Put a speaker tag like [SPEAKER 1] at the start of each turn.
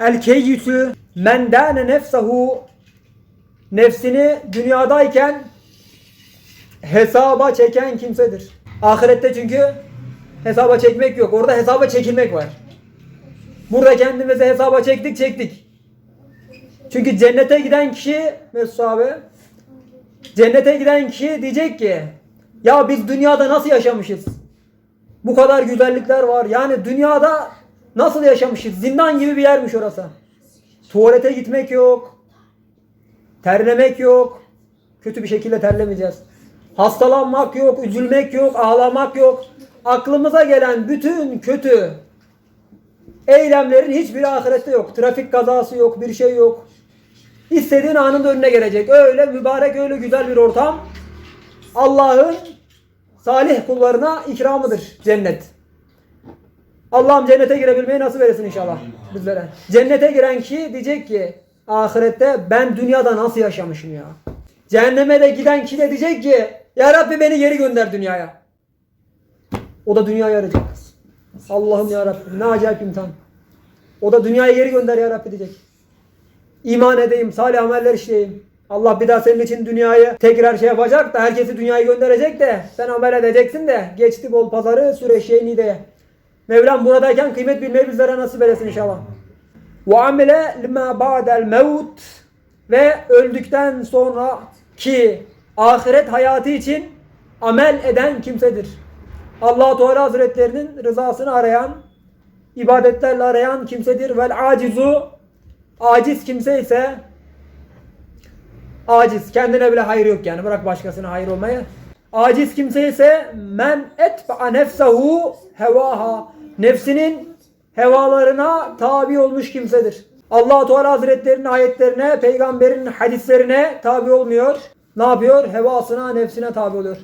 [SPEAKER 1] El keyyüsü men dâne nefsehu nefsini dünyadayken hesaba çeken kimsedir. Ahirette çünkü hesaba çekmek yok. Orada hesaba çekilmek var. Burada kendimizi hesaba çektik çektik. Çünkü cennete giden kişi Mesut abi cennete giden kişi diyecek ki ya biz dünyada nasıl yaşamışız? Bu kadar güzellikler var. Yani dünyada nasıl yaşamışız? Zindan gibi bir yermiş orası. Tuvalete gitmek yok. Terlemek yok. Kötü bir şekilde terlemeyeceğiz. Hastalanmak yok, üzülmek yok, ağlamak yok. Aklımıza gelen bütün kötü eylemlerin hiçbiri ahirette yok. Trafik kazası yok, bir şey yok. İstediğin anında önüne gelecek. Öyle mübarek, öyle güzel bir ortam. Allah'ın salih kullarına ikramıdır cennet. Allah'ım cennete girebilmeyi nasip eylesin inşallah bizlere. Cennete giren kişi diyecek ki ahirette ben dünyada nasıl yaşamışım ya. Cehenneme de giden kişi de diyecek ki ya Rabbi beni geri gönder dünyaya. O da dünyaya arayacak. Allah'ım ya Rabbi ne acayip imtihan. O da dünyaya geri gönder ya Rabbi diyecek. İman edeyim, salih ameller işleyeyim. Allah bir daha senin için dünyayı tekrar şey yapacak da herkesi dünyaya gönderecek de sen amel edeceksin de geçti bol pazarı süreşe nideye. Mevlam buradayken kıymet bilmeyi bizlere nasip eylesin inşallah. Ve amile lima ba'del mevt ve öldükten sonra ki ahiret hayatı için amel eden kimsedir. Allah Teala Hazretlerinin rızasını arayan, ibadetlerle arayan kimsedir. Vel acizu aciz kimse ise aciz kendine bile hayır yok yani bırak başkasına hayır olmaya. Aciz kimse ise men etba'a nefsehu hevaha nefsinin hevalarına tabi olmuş kimsedir. Allah Teala Hazretlerinin ayetlerine, peygamberin hadislerine tabi olmuyor. Ne yapıyor? Hevasına, nefsine tabi oluyor.